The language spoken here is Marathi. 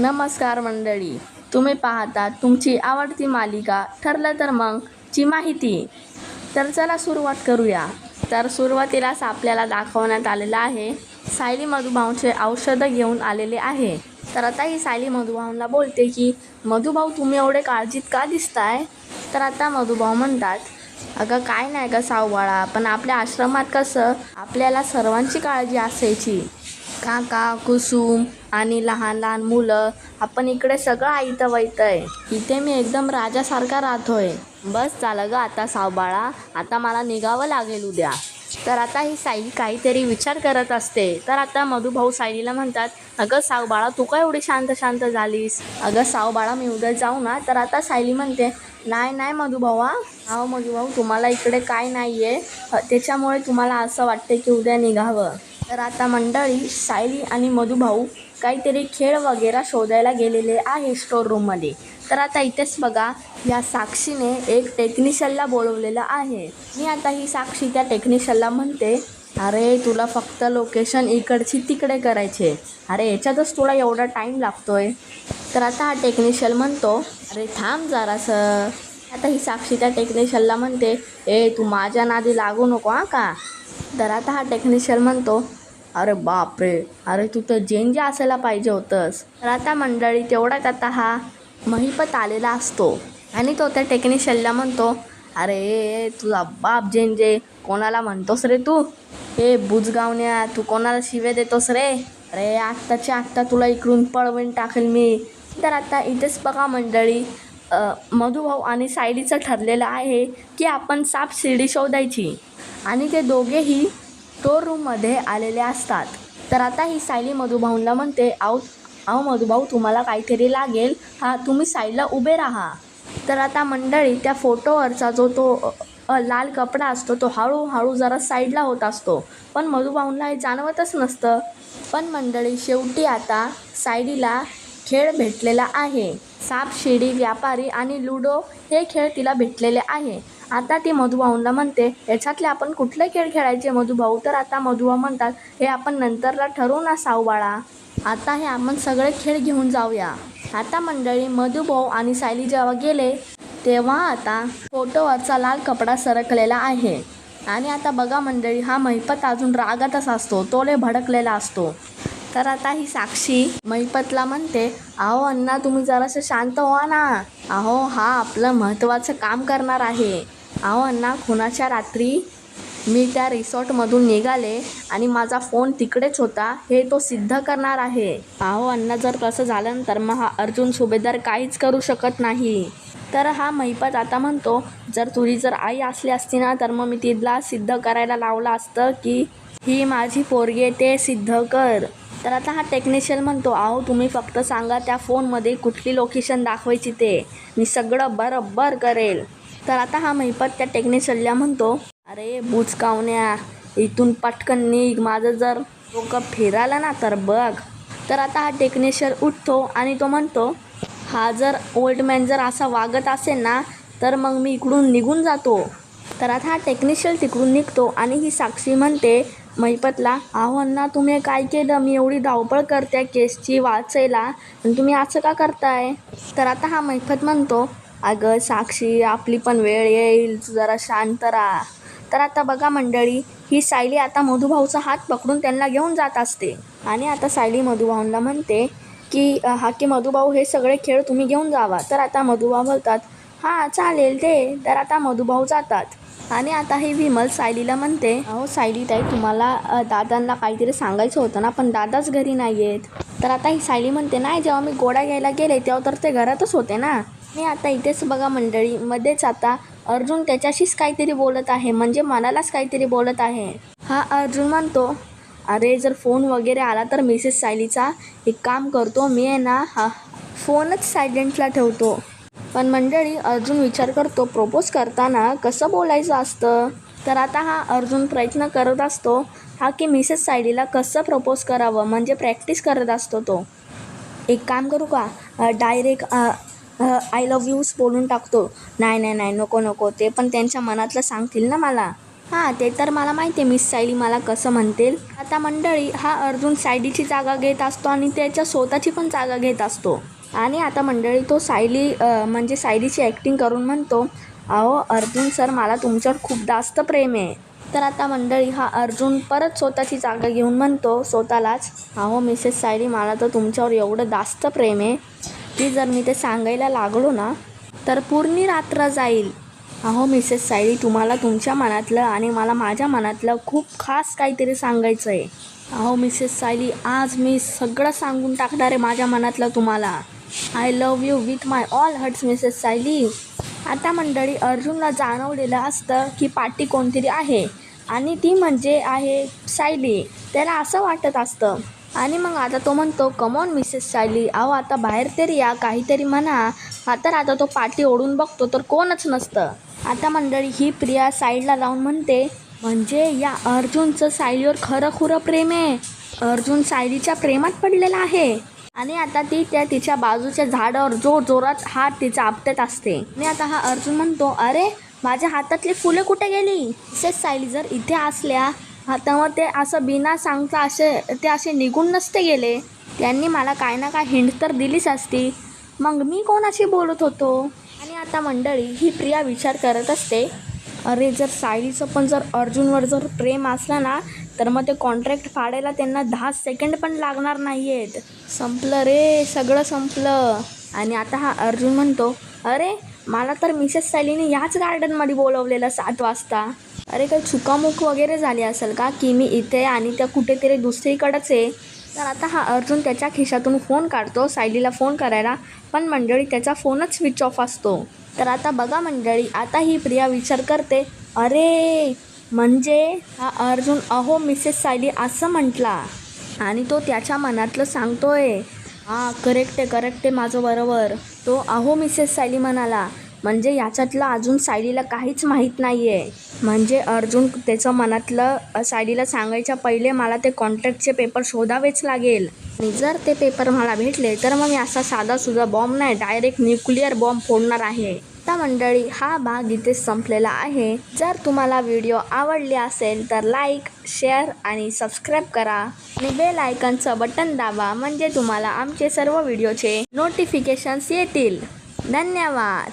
नमस्कार मंडळी. तुम्ही पाहता तुमची आवडती मालिका ठरलं तर मग ची माहिती. तर चला सुरुवात करूया. तर सुरुवातीलाच आपल्याला दाखवण्यात आलेलं आहे सायली मधुभाऊंचे औषधं घेऊन आलेले आहे. तर आता ही सायली मधुभाऊंना बोलते की मधुभाऊ तुम्ही एवढे काळजीत का दिसताय? तर आता मधुभाऊ म्हणतात अगं काय नाही का सावबाळा पण आपल्या आश्रमात कसं आपल्याला सर्वांची काळजी असायची. काका कुसुम आणि लहान लहान मुलं आपण इकडे सगळं आयतं वैतंय इथे मी एकदम राजासारखा राहतोय. बस झालं ग आता सावबाळा. आता मला निघावं लागेल उद्या. तर आता ही सायली काहीतरी विचार करत असते. तर आता मधुभाऊ सायलीला म्हणतात अगं सावबाळा तू काय एवढी शांत शांत झालीस? अगं सावबाळा मी उद्या जाऊ ना. तर आता सायली म्हणते नाही नाही मधुभाऊ हा अहो मधुभाऊ तुम्हाला इकडे काय नाही आहे त्याच्यामुळे तुम्हाला असं वाटते की उद्या निघावं. तर आता मंडळी सायली आणि मधुभाऊ काहीतरी खेळ वगैरे शोधायला गेलेले आहे स्टोर रूममध्ये तर आता इथेच बघा या साक्षीने एक टेक्निशियनला बोलवलेलं आहे. मी आता ही साक्षी त्या टेक्निशियनला म्हणते अरे तुला फक्त लोकेशन इकडची तिकडे करायचे अरे याच्यातच तुला एवढा टाईम लागतोय. तर आता हा टेक्निशियल म्हणतो अरे थांब जरासं. आता ही साक्षी त्या टेक्निशियनला म्हणते ए तू माझ्या नादी लागू नको हां का? तर आता हा टेक्निशियल म्हणतो अरे बापरे. अरे तू तर जेंजा असायला पाहिजे होतंस. तर आता मंडळी तेवढ्यात आता हा महिपत आलेला असतो. आणि तो त्या टेक्निशियनला म्हणतो अरे तुझा बाप जेंजे कोणाला म्हणतोस रे तू? हे बुजगावण्या तू कोणाला शिवे देतोस रे? अरे आत्ताच्या आत्ता तुला इकडून पळवून टाकेल मी. तर आता इथेच बघा मंडळी मधुभाऊ आणि सायलीचं ठरलेलं आहे की आपण साप शिडी शोधायची. आणि ते दोघेही स्टोर रूममध्ये आलेले असतात. तर आता ही सायली मधुभाऊंना म्हणते आहो अहो मधुभाऊ तुम्हाला काहीतरी लागेल. हा तुम्ही साईडला उभे राहा. तर आता मंडळी त्या फोटोवरचा जो तो लाल कपडा असतो तो हळूहळू जरा साईडला होत असतो. पण मधुभाऊंना हे जाणवतच नसतं. पण मंडळी शेवटी आता सायलीला खेळ भेटलेला आहे. साप शिडी व्यापारी आणि लुडो हे खेळ तिला भेटलेले आहे. आता ती मधुभाऊंना म्हणते याच्यातले आपण कुठले खेळ खेळायचे? मधुभाऊ तर आता मधुभाऊ म्हणतात हे आपण नंतरला ठरवू ना सावबाळा आता हे आपण सगळे खेळ घेऊन जाऊया. आता मंडळी मधुभाऊ आणि सायली जेव्हा गेले तेव्हा आता फोटोवरचा लाल कपडा सरकलेला आहे. आणि आता बघा मंडळी हा महिपत अजून रागातच असतो तो लय भडकलेला असतो. तर आता ही साक्षी महिपतला म्हणते अहो अण्णा तुम्ही जरासं शांत व्हा ना. अहो हा आपलं महत्त्वाचं काम करणार आहे. अहो अण्णा खुनाच्या रात्री मी त्या रिसॉर्टमधून निघाले आणि माझा फोन तिकडेच होता. हे तो सिद्ध करणार आहे. अहो अण्णा जर तसं झालं तर मग हा अर्जुन सुभेदार काहीच करू शकत नाही. तर हा महिपत आता म्हणतो जर तुझी जर आई असली असती ना तर मग मी तिला सिद्ध करायला लावलं असतं की ही माझी पोरगे ते सिद्ध कर. तर आता हा टेक्निशियन म्हणतो अहो तुम्ही फक्त सांगा त्या फोनमध्ये कुठली लोकेशन दाखवायची ते. मी सगळं बरोबर करेल. तर आता हा महिपत त्या टेक्निशियनला म्हणतो अरे बुचकावण्या इथून पटकन निघ माझं जर डोकं फिरालं ना तर बघ. तर आता हा टेक्निशियन उठतो आणि तो म्हणतो हा जर ओल्ड मॅन जर असा वागत असेल ना तर मग मी इकडून निघून जातो. तर आता हा टेक्निशियल तिकडून निघतो आणि ही साक्षी म्हणते महिपतला अहो अण्णा तुम्ही काय केलं? मी एवढी धावपळ करते केसची वाचायला आणि तुम्ही असं का करताय? तर आता हा महिपत म्हणतो अगं साक्षी आपली पण वेळ येईल. तू जरा शांत राहा. तर आता बघा मंडळी ही सायली आता मधुभाऊचा हात पकडून त्यांना घेऊन जात असते. आणि आता सायली मधुभाऊंना म्हणते की हा की मधुभाऊ हे सगळे खेळ तुम्ही घेऊन जावा. तर आता मधुभाऊ बोलतात हां चालेल ते तर आता मधुभाऊ जातात. आणि आता हे विमल सायलीला म्हणते अहो सायली ताई तुम्हाला दादांना काहीतरी सांगायचं होतं ना पण दादाच घरी नाही आहेत तर आता ही सायली म्हणते नाही जेव्हा मी गोडा घ्यायला गेले तेव्हा तर ते घरातच होते ना. मी आता इथेच बघा मंडळी मध्येच आता. अर्जुन त्याच्याशीच काहीतरी बोलत आहे म्हणजे मनालाच काहीतरी बोलत आहे. हा अर्जुन म्हणतो अरे जर फोन वगैरे आला तर मिसेस सायलीचा. एक काम करतो मी आहे ना हा फोनच सायलेंटला ठेवतो. पण मंडळी अर्जुन विचार करतो प्रपोज करताना कसं बोलायचं असतं? तर आता हा अर्जुन प्रयत्न करत असतो हा की मिसेस सायलीला कसं प्रपोज करावं म्हणजे प्रॅक्टिस करत असतो तो. एक काम करू का? डायरेक्ट आय लव्ह यूज बोलून टाकतो. नाही नाही नाही नको नको ते पण त्यांच्या मनातलं सांगतील ना मला. हां ते तर मला माहिती आहे मिस सायली मला कसं म्हणतील. आता मंडळी हा अर्जुन सायलीची जागा घेत असतो आणि त्याच्या स्वतःची पण जागा घेत असतो. आणि आता मंडळी तो सायली म्हणजे सायलीची ॲक्टिंग करून म्हणतो अहो अर्जुन सर मला तुमच्यावर खूप जास्त प्रेम आहे. तर आता मंडळी हा अर्जुन परत स्वतःची जागा घेऊन म्हणतो स्वतःलाच अहो मिसेस सायली मला तर तुमच्यावर एवढं जास्त प्रेम आहे. की जर मी ते सांगायला लागलो ना तर पूर्ण रात्र जाईल. अहो मिसेस सायली तुम्हाला तुमच्या मनातलं आणि मला माझ्या मनातलं खूप खास काहीतरी सांगायचं आहे अहो मिसेस सायली आज मी सगळं सांगून टाकणार आहे माझ्या मनातलं तुम्हाला. I love you with my all hearts Mrs Sayali. आता मंडळी अर्जुनला जाणवलेलं असतं की पाठी कोणतरी आहे आणि ती म्हणजे आहे सायली. त्याला असं वाटत असतं. आणि मग आता तो म्हणतो कमॉन मिसेस सायली. अहो आता बाहेर तरी या काहीतरी म्हणा. हा तर आता तो पाठी ओढून बघतो तर कोणच नसतं. आता मंडळी ही प्रिया साईडला लावून म्हणते म्हणजे या अर्जुनचं सायलीवर खरं खुरं प्रेम आहे. अर्जुन सायलीच्या प्रेमात पडलेला आहे. आणि आता ती त्या तिच्या बाजूच्या झाडावर जोर जोरात हात तिचा आपटत असते. आणि आता हा अर्जुन म्हणतो अरे माझ्या हातातली फुलं कुठे गेली? तसेच सायली जर इथे असल्या हातावर ते असं बिना सांगता असे ते असे निघून नसते गेले. त्यांनी मला काय ना काय हिंड तर दिलीच असती. मग मी कोणाशी बोलत होतो? आणि आता मंडळी ही प्रिया विचार करत असते. अरे जर सायलीचं पण जर अर्जुनवर जर प्रेम असलं ना तर मग ते कॉन्ट्रॅक्ट फाडायला त्यांना दहा सेकंड पण लागणार नाही आहेत संपलं रे सगळं संपलं. आणि आता हा अर्जुन म्हणतो अरे मला तर मिसेस सायलीने याच गार्डनमध्ये बोलवलेलं सात वाजता. अरे काही चुकामुक वगैरे झाली असेल का? की मी इथे आणि त्या कुठेतरी दुसरीकडंच आहे. तर आता हा अर्जुन त्याच्या खिशातून फोन काढतो. सायलीला फोन करायला. पण मंडळी त्याचा फोनच स्विच ऑफ असतो. तर आता बघा मंडळी आता ही प्रिया विचार करते अरे म्हणजे हा अर्जुन अहो मिसेस सायली असं म्हटला. आणि तो त्याच्या मनातलं सांगतोय हां करेक्ट आहे करेक्ट आहे माझं बरोबर. तो अहो मिसेस सायली म्हणाला म्हणजे याच्यातलं अजून सायलीला काहीच माहीत नाही आहे म्हणजे अर्जुन त्याचं मनातलं सायलीला सांगायच्या पहिले मला ते कॉन्ट्रॅक्टचे पेपर शोधावेच लागेल. आणि जर ते पेपर मला भेटले तर मग मी असा साधा सुद्धा बॉम्ब नाही डायरेक्ट न्यूक्लिअर बॉम्ब फोडणार आहे. आता मंडळी हा भाग इथे संपलेला आहे. जर तुम्हाला व्हिडिओ आवडले असेल तर लाईक शेअर आणि सबस्क्राईब करा. आणि बेल आयकनचं बटन दाबा म्हणजे तुम्हाला आमचे सर्व व्हिडिओचे नोटिफिकेशन्स येतील. धन्यवाद!